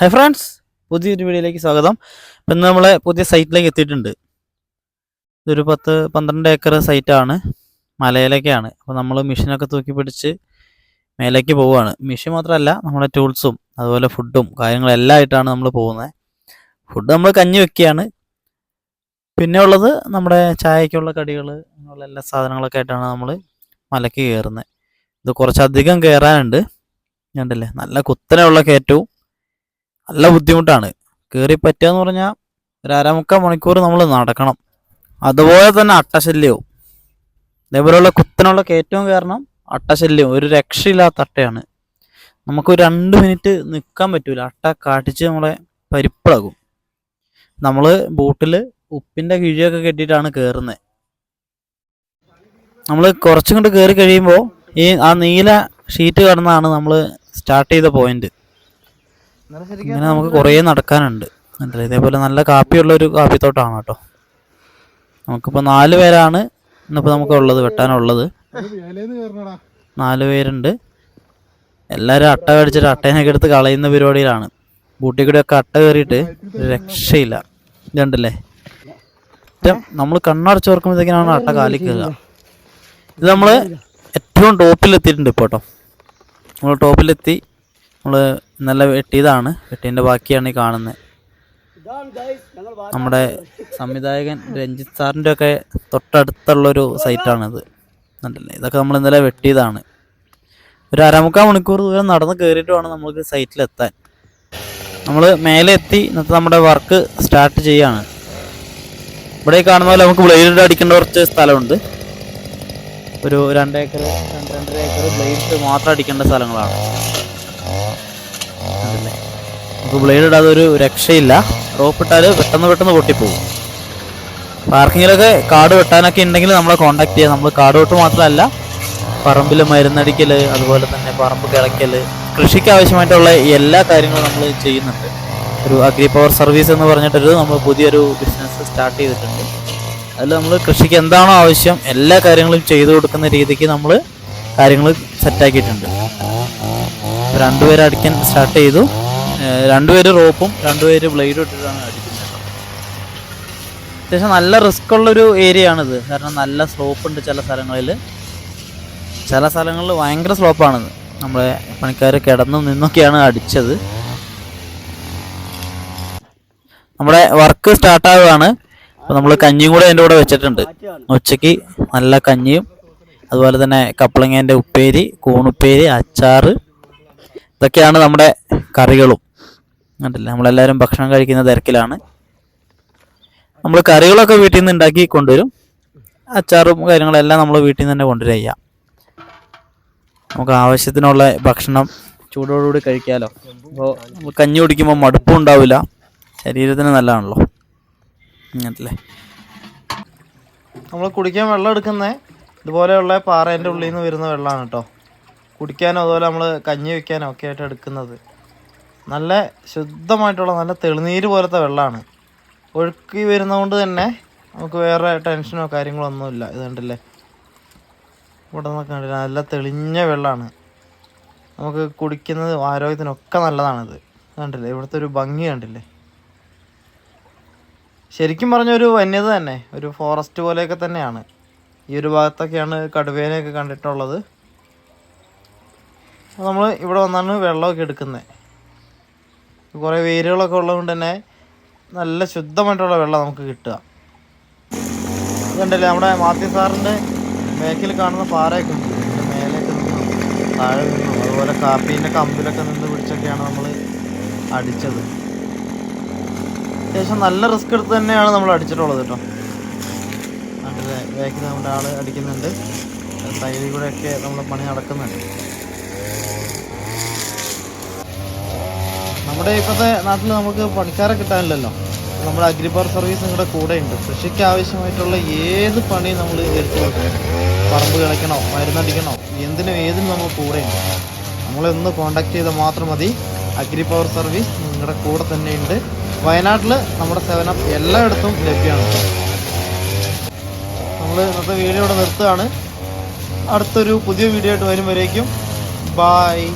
Hi friends പുതിയൊരു വീഡിയോയിലേക്ക് സ്വാഗതം. ഇപ്പം ഇന്ന് നമ്മളെ പുതിയ സൈറ്റിലേക്ക് എത്തിയിട്ടുണ്ട്. ഇതൊരു പത്ത് പന്ത്രണ്ട് ഏക്കർ സൈറ്റാണ് മലയിലേക്കാണ്. അപ്പോൾ നമ്മൾ മെഷീനൊക്കെ തൂക്കി പിടിച്ച് മേലേക്ക് പോവുകയാണ് മെഷീൻ മാത്രമല്ല നമ്മുടെ ടൂൾസും അതുപോലെ ഫുഡും കാര്യങ്ങളെല്ലാം ആയിട്ടാണ് നമ്മൾ പോകുന്നത് ഫുഡ് നമ്മൾ കഞ്ഞി വെക്കുകയാണ്. പിന്നെ ഉള്ളത് നമ്മുടെ ചായക്കുള്ള കടികൾ അങ്ങനെയുള്ള എല്ലാ സാധനങ്ങളൊക്കെ ആയിട്ടാണ് നമ്മൾ മലയ്ക്ക് കയറുന്നത് ഇത് കുറച്ചധികം കയറാനുണ്ട്. കണ്ടില്ലേ? നല്ല കുത്തനെയുള്ള കയറ്റവും നല്ല ബുദ്ധിമുട്ടാണ്. കയറി പറ്റുക എന്ന് പറഞ്ഞാൽ ഒരു അരമുക്കാൽ മണിക്കൂർ നമ്മൾ നടക്കണം. അതുപോലെ തന്നെ അട്ടശല്യവും. ഇതേപോലെയുള്ള കുത്തനുള്ള കയറ്റവും കാരണം അട്ടശല്യവും. ഒരു രക്ഷയില്ലാത്ത അട്ടയാണ്. നമുക്ക് രണ്ട് മിനിറ്റ് നിൽക്കാൻ പറ്റൂല. അട്ട കാട്ടിച്ച് നമ്മളെ പരിപ്പളകും. നമ്മൾ ബൂട്ടിൽ ഉപ്പിന്റെ കിഴിയൊക്കെ കെട്ടിയിട്ടാണ് കയറുന്നത് നമ്മൾ കുറച്ചും കൊണ്ട് കയറി കഴിയുമ്പോൾ ഈ ആ നീല ഷീറ്റ് കടന്നാണ് നമ്മൾ സ്റ്റാർട്ട് ചെയ്ത പോയിന്റ്. ഇങ്ങനെ നമുക്ക് കുറേ നടക്കാനുണ്ട്. കണ്ടില്ലേ? ഇതേപോലെ നല്ല കാപ്പിയുള്ള ഒരു കാപ്പിത്തോട്ടമാണ് കേട്ടോ. നമുക്കിപ്പോൾ നാല് പേരാണ് ഇന്നിപ്പോ നമുക്ക് ഉള്ളത് വെട്ടാനുള്ളത്. നാല് പേരുണ്ട്. എല്ലാവരും അട്ട കടിച്ചിട്ട് അട്ടേനൊക്കെ എടുത്ത് കളയുന്ന പരിപാടിയിലാണ്. ബൂട്ടി കൂടെ ഒക്കെ അട്ട കയറിയിട്ട് രക്ഷയില്ല. ഇതുണ്ടല്ലേ? നമ്മൾ കണ്ണടച്ച് ഓർക്കുമ്പോഴത്തേക്കിനാണ് അട്ട കാലിക്കുക. ഇത് നമ്മൾ ഏറ്റവും ടോപ്പിലെത്തിയിട്ടുണ്ട് ഇപ്പോട്ടോ നമ്മൾ ടോപ്പിലെത്തി നമ്മൾ ഇന്നലെ വെട്ടിയതാണ്. വെട്ടിയതിന്റെ ബാക്കിയാണ് ഈ കാണുന്നത് നമ്മുടെ സംവിധായകൻ രഞ്ജിത്ത് സാറിന്റെ ഒക്കെ തൊട്ടടുത്തുള്ളൊരു സൈറ്റാണിത്. കണ്ടില്ലേ? ഇതൊക്കെ നമ്മൾ ഇന്നലെ വെട്ടിയതാണ്. ഒരു അരമുക്കാൽ മണിക്കൂർ ദൂരം നടന്ന് കയറിയിട്ട് വേണം നമുക്ക് സൈറ്റിലെത്താൻ. നമ്മൾ മേലെ എത്തി ഇന്നത്തെ നമ്മുടെ വർക്ക് സ്റ്റാർട്ട് ചെയ്യാണ്. ഇവിടെ കാണുന്ന പോലെ നമുക്ക് ബ്ലേഡ് അടിക്കേണ്ട കുറച്ച് സ്ഥലമുണ്ട്. ഒരു രണ്ട് ഏക്കർ രണ്ട് രണ്ടര ഏക്കർ ബ്ലേഡ് മാത്രം അടിക്കേണ്ട സ്ഥലങ്ങളാണ്. നമുക്ക് ബ്ലേഡ് ഇടാതെ ഒരു രക്ഷയില്ല. റോപ്പ് ഇട്ടാൽ പെട്ടെന്ന് പെട്ടെന്ന് പൊട്ടിപ്പോകും പാർക്കിങ്ങിലൊക്കെ കാട് വെട്ടാനൊക്കെ ഉണ്ടെങ്കിൽ നമ്മളെ കോൺടാക്ട് ചെയ്യാം. നമ്മൾ കാട് വെട്ട് മാത്രമല്ല പറമ്പിൽ മരുന്നടിക്കൽ അതുപോലെ തന്നെ പറമ്പ് കിളയ്ക്കൽ കൃഷിക്ക് ആവശ്യമായിട്ടുള്ള എല്ലാ കാര്യങ്ങളും നമ്മൾ ചെയ്യുന്നുണ്ട്. ഒരു അഗ്രി പവർ സർവീസ് എന്ന് പറഞ്ഞിട്ടൊരു നമ്മൾ പുതിയൊരു ബിസിനസ് സ്റ്റാർട്ട് ചെയ്തിട്ടുണ്ട്. അതിൽ നമ്മൾ കൃഷിക്ക് എന്താണോ ആവശ്യം എല്ലാ കാര്യങ്ങളും ചെയ്തു കൊടുക്കുന്ന രീതിക്ക് നമ്മൾ കാര്യങ്ങൾ സെറ്റാക്കിയിട്ടുണ്ട് രണ്ടുപേര് അടിക്കാൻ സ്റ്റാർട്ട് ചെയ്തു. രണ്ടുപേര് റോപ്പും രണ്ടുപേര് ബ്ലേഡും ഇട്ടിട്ടാണ് അടിക്കുന്നത്. അത്യാവശ്യം നല്ല റിസ്ക് ഉള്ളൊരു ഏരിയ ആണിത്. കാരണം നല്ല സ്ലോപ്പ് ഉണ്ട് ചില സ്ഥലങ്ങളിൽ ചില സ്ഥലങ്ങളിൽ ഭയങ്കര സ്ലോപ്പാണിത് നമ്മളെ പണിക്കാർ കിടന്നും നിന്നൊക്കെയാണ് അടിച്ചത്. നമ്മുടെ വർക്ക് സ്റ്റാർട്ടാവുകയാണ് അപ്പോൾ നമ്മൾ കഞ്ഞിയും കൂടെ അതിന്റെ കൂടെ വെച്ചിട്ടുണ്ട്. ഉച്ചയ്ക്ക് നല്ല കഞ്ഞിയും അതുപോലെ തന്നെ കപ്പളങ്ങേന്റെ ഉപ്പേരി കൂണുപ്പേരി അച്ചാറ് ഇതൊക്കെയാണ് നമ്മുടെ കറികളും. കണ്ടില്ലേ? നമ്മളെല്ലാവരും ഭക്ഷണം കഴിക്കുന്ന തിരക്കിലാണ്. നമ്മൾ കറികളൊക്കെ വീട്ടിൽ നിന്ന് ഉണ്ടാക്കി കൊണ്ടുവരും. അച്ചാറും കാര്യങ്ങളെല്ലാം നമ്മൾ വീട്ടിൽ നിന്ന് തന്നെ കൊണ്ടുവരിക. നമുക്ക് ആവശ്യത്തിനുള്ള ഭക്ഷണം ചൂടോടുകൂടി കഴിക്കാമല്ലോ അപ്പോൾ നമ്മൾ കഞ്ഞി കുടിക്കുമ്പോൾ മടുപ്പും ഉണ്ടാവില്ല. ശരീരത്തിന് നല്ലതാണല്ലോ. അങ്ങനല്ലേ നമ്മൾ കുടിക്കാൻ വെള്ളം എടുക്കുന്നത് ഇതുപോലെയുള്ള പാറേന്റെ ഉള്ളിൽ നിന്ന് വരുന്ന വെള്ളമാണ് കേട്ടോ. കുടിക്കാനോ അതുപോലെ നമ്മൾ കഞ്ഞി വെക്കാനോ ഒക്കെ ആയിട്ട് എടുക്കുന്നത്. നല്ല ശുദ്ധമായിട്ടുള്ള നല്ല തെളിനീര് പോലത്തെ വെള്ളമാണ് ഒഴുക്കി വരുന്നതുകൊണ്ട് തന്നെ നമുക്ക് വേറെ ടെൻഷനോ കാര്യങ്ങളോ ഒന്നുമില്ല. ഇത് കണ്ടില്ലേ? ഇവിടെ നിന്നൊക്കെ കണ്ടില്ല? നല്ല തെളിഞ്ഞ വെള്ളമാണ് നമുക്ക് കുടിക്കുന്നത് ആരോഗ്യത്തിനൊക്കെ നല്ലതാണിത്. കണ്ടില്ലേ? ഇവിടുത്തെ ഒരു ഭംഗി കണ്ടില്ലേ? ശരിക്കും പറഞ്ഞ ഒരു വന്യത തന്നെ. ഒരു ഫോറസ്റ്റ് പോലെയൊക്കെ തന്നെയാണ്. ഈ ഒരു ഭാഗത്തൊക്കെയാണ് കടുവേനെയൊക്കെ കണ്ടിട്ടുള്ളത്. നമ്മൾ ഇവിടെ വന്നാണ് വെള്ളമൊക്കെ എടുക്കുന്നത് കുറേ വേരുകളൊക്കെ ഉള്ളതുകൊണ്ട് തന്നെ നല്ല ശുദ്ധമായിട്ടുള്ള വെള്ളം നമുക്ക് കിട്ടുക. ഇതുണ്ടല്ലേ നമ്മുടെ മാത്യു സാറിന്റെ മേക്കിൽ കാണുന്ന പാറയൊക്കെ ഉണ്ട് ഇതിന്റെ മേലെയൊക്കെ നിന്ന് താഴെ നിന്നു അതുപോലെ കാപ്പീന്റെ കമ്പിലൊക്കെ നിന്ന് പിടിച്ചൊക്കെയാണ് നമ്മൾ അടിച്ചത്. അത്യാവശ്യം നല്ല റിസ്ക് എടുത്ത് തന്നെയാണ് നമ്മൾ അടിച്ചിട്ടുള്ളത് കേട്ടോ. കണ്ടില്ലേ ബാക്കിൽ നമ്മുടെ ആൾ അടിക്കുന്നുണ്ട്. സൈഡിൽ കൂടെയൊക്കെ നമ്മൾ പണി നടക്കുന്നുണ്ട്. നമ്മുടെ ഇപ്പോഴത്തെ നാട്ടിൽ നമുക്ക് പണിക്കാരെ കിട്ടാനില്ലല്ലോ. നമ്മുടെ അഗ്രിപവർ സർവീസ് നിങ്ങളുടെ കൂടെ ഉണ്ട് കൃഷിക്ക് ആവശ്യമായിട്ടുള്ള ഏത് പണി നമ്മൾ എടുത്തു കൊടുക്കണം പറമ്പ് കിളയ്ക്കണോ മരുന്നടിക്കണോ എന്തിനും ഏതിനും നമ്മൾ കൂടെയുണ്ട്. ഉണ്ട് നമ്മളൊന്ന് കോണ്ടാക്ട് ചെയ്താൽ മാത്രം മതി. അഗ്രി പവർ സർവീസ് നിങ്ങളുടെ കൂടെ തന്നെയുണ്ട്. വയനാട്ടിൽ നമ്മുടെ സേവനം എല്ലായിടത്തും ലഭ്യമാണ്. നമ്മൾ ഇന്നത്തെ വീഡിയോ ഇവിടെ നിർത്തുകയാണ്. അടുത്തൊരു പുതിയ വീഡിയോ ആയിട്ട് വരും വരേക്കും ബായ്